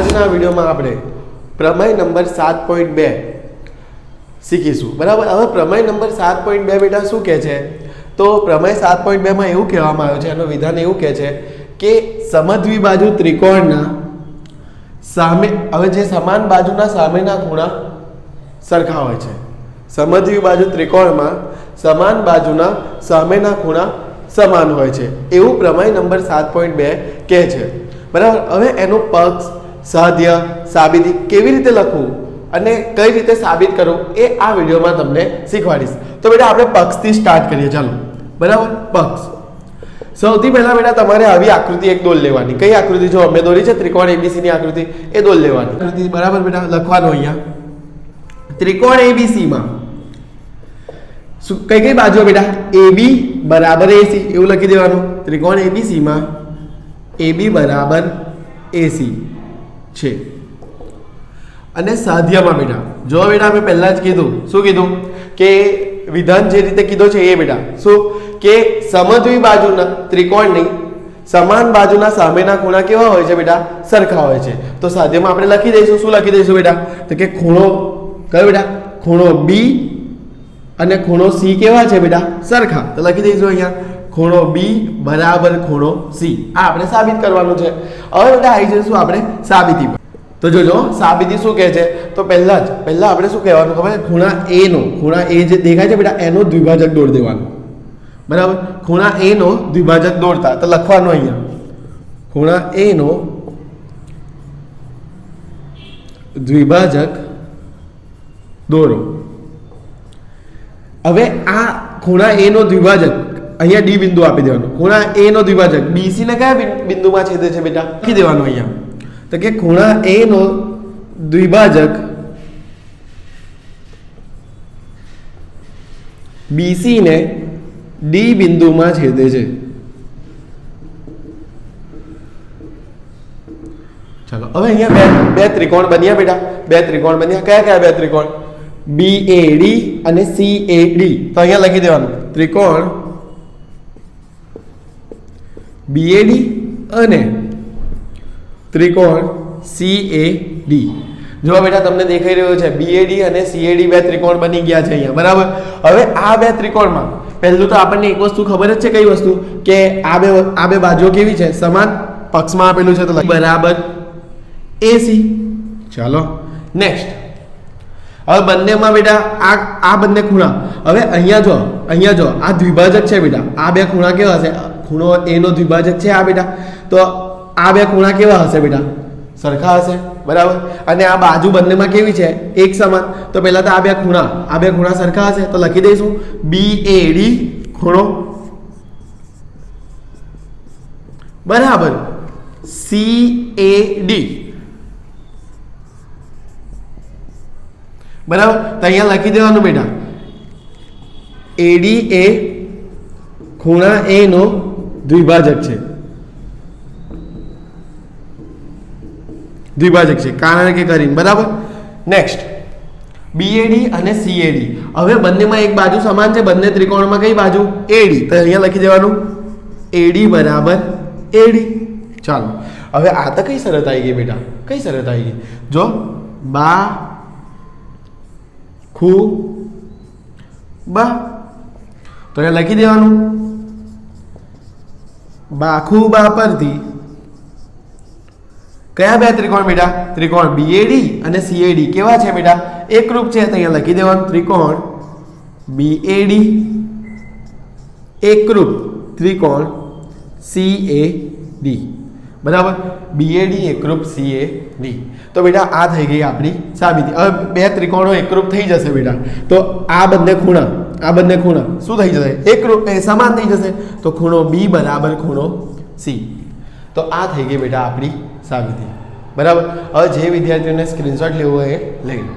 આજના વિડીયોમાં આપણે પ્રમેય નંબર સાત પોઈન્ટ બે શીખીશું. બરાબર? હવે પ્રમેય નંબર સાત પોઈન્ટ બે બેટા શું કહે છે? તો પ્રમેય સાત પોઈન્ટ બેમાં એવું કહેવામાં આવ્યું છે, એનું વિધાન એવું કહે છે કે સમદ્વી બાજુ ત્રિકોણના સામે, હવે જે સમાન બાજુના સામેના ખૂણા સરખા હોય છે. સમદ્વી બાજુ ત્રિકોણમાં સમાન બાજુના સામેના ખૂણા સમાન હોય છે. એવું પ્રમેય નંબર સાત પોઈન્ટ બે કહે છે. બરાબર? હવે એનો પક્ષ સાધ્ય, સાબિતી કેવી રીતે લખવું અને કઈ રીતે સાબિત કરવું એ આ વિડીયોમાં તમને શીખવાડીશ. તો બેટા, આપણે પક્ષથી સ્ટાર્ટ કરીએ. ચાલો. બરાબર? પક્ષ. સૌથી પહેલાં બેટા, તમારે આવી આકૃતિ એક દોલ લેવાની. કઈ આકૃતિ? જો અમે દોરી છે, ત્રિકોણ એબીસીની આકૃતિ, એ દોલ લેવાની. આકૃતિ, બરાબર બેટા? લખવાનું અહીંયા. ત્રિકોણ એબીસીમાં કઈ કઈ બાજુ બેટા? એબી બરાબર એસી એવું લખી દેવાનું. ત્રિકોણ એબીસીમાં એબી બરાબર એસી છે. અને સાધ્યમાં બેટા, જો બેટા મેં પહેલાં જ કીધું, શું કીધું? કે વિધાન જે રીતે કીધો છે એ બેટા, શું? કે સમદ્વી બાજુના ત્રિકોણની સમાન બાજુના સામેના ખૂણા કેવા હોય છે બેટા? સરખા હોય છે. તો સાધ્યમાં આપણે લખી દઈશું, શું લખી દઈશું બેટા? તો કે ખૂણો, કયો બેટા? ખૂણો બી અને ખૂણો સી કેવા છે બેટા? સરખા. તો લખી દઈશું અહીંયા. ખૂણો બી બરાબર ખૂણો સી આ આપણે સાબિત કરવાનું છે. હવે બધા આવી જઈશું આપણે? સાબિતી તો જોજો, સાબિતી શું કહે છે? તો પહેલાં જ, પહેલાં આપણે શું કહેવાનું ખબર ખૂણા એ નો, ખૂણા એ જે દેખાય છે બેટા, એનો દ્વિભાજક દોડ દેવાનું. બરાબર? ખૂણા એ નો દ્વિભાજક દોડતા તો લખવાનું અહીંયા. ખૂણા એ નો દ્વિભાજક દોરો. હવે આ ખૂણા એ નો દ્વિભાજક અહીંયા ડી બિંદુ આપી દેવાનું. ખૂણા એ નો દ્વિભાજક. બીસી ને કયા બિંદુમાં છેદે છે બેટા? લખી દેવાનું અહીંયા. તો કે ખૂણા એ નો દ્વિભાજક બીસી ને ડી બિંદુમાં છેદે છે. ચાલો હવે અહીંયા બે બે ત્રિકોણ બન્યા બેટા. બે ત્રિકોણ બન્યા. કયા કયા બે ત્રિકોણ? બી એ ડી અને સી એ ડી તો અહીંયા લખી દેવાનું. ત્રિકોણ બી એ ડી અને ત્રિકોણ સીએડી જો બેટા, તમને દેખાઈ રહ્યો છે. બીએડી અને સીએડી બે ત્રિકોણ બની ગયા છે અહીંયા. બરાબર? હવે આ બે ત્રિકોણમાં, પહેલું તો આપણને એક વસ્તુ ખબર જ છે કઈ વસ્તુ? કે આ બે આ બે બાજુઓ કેવી છે? સમાન પક્ષમાં આપેલું છે તો બરાબર? એસી ચાલો. નેક્સ્ટ હવે બંનેમાં બેટા, આ આ બંને ખૂણા. હવે અહીંયા જો અહીંયા જો, આ દ્વિભાજક છે બેટા. આ બે ખૂણા કેવા હશે? ખૂણો એનો દ્વિભાજક છે આ બેટા. તો આ બે ખૂણા કેવા હશે બેટા? સરખા હશે? બરાબર? અને આ બાજુ બંનેમાં કેવી છે? એક સમાન. તો પહેલાં તો આ બે ખૂણા. આ બે ખૂણા સરખા હશે? તો લખી દઈશું. બી એ ડી ખૂણો. બરાબર. સી એ ડી બરાબર? તો અહીંયા લખી દેવાનું બેટા. એડી એ ખૂણા એનો નો દ્વિભાજક છે. દ્વિભાજક છે. કારણ કે કરીને. બરાબર? નેક્સ્ટ બીએડી અને સીએડી હવે બંનેમાં એક બાજુ સમાન છે. બંને ત્રિકોણમાં કઈ બાજુ? એડી તો અહીંયા લખી દેવાનું. એડી બરાબર. એડી ચાલો. હવે આ તો કઈ શરત આવી ગઈ બેટા? કઈ શરત આવી ગઈ? જો, બા, ખુ, બા. તો અહીંયા લખી દેવાનું. બાખુ બા પરથી. કયા બે ત્રિકોણ બેટા? ત્રિકોણ બીએડી અને સીએડી કેવા છે બેટા? એકરૂપ છે, તો અહીંયા લખી દેવાનું. ત્રિકોણ બીએડી એકરૂપ ત્રિકોણ સીએડી બરાબર? બીએડી એકરૂપ સીએ ડી તો બેટા, આ થઈ ગઈ આપણી સાબિતી. હવે બે ત્રિકોણો એકરૂપ થઈ જશે બેટા. તો આ બંને ખૂણા. આ બંને ખૂણા. શું થઈ જશે? એકરૂપ એ સમાન થઈ જશે? તો ખૂણો બી બરાબર ખૂણો સી તો આ થઈ ગઈ બેટા આપણી સાબિતી. બરાબર? હવે જે વિદ્યાર્થીઓને સ્ક્રીનશોટ લેવો એ લઈ લો.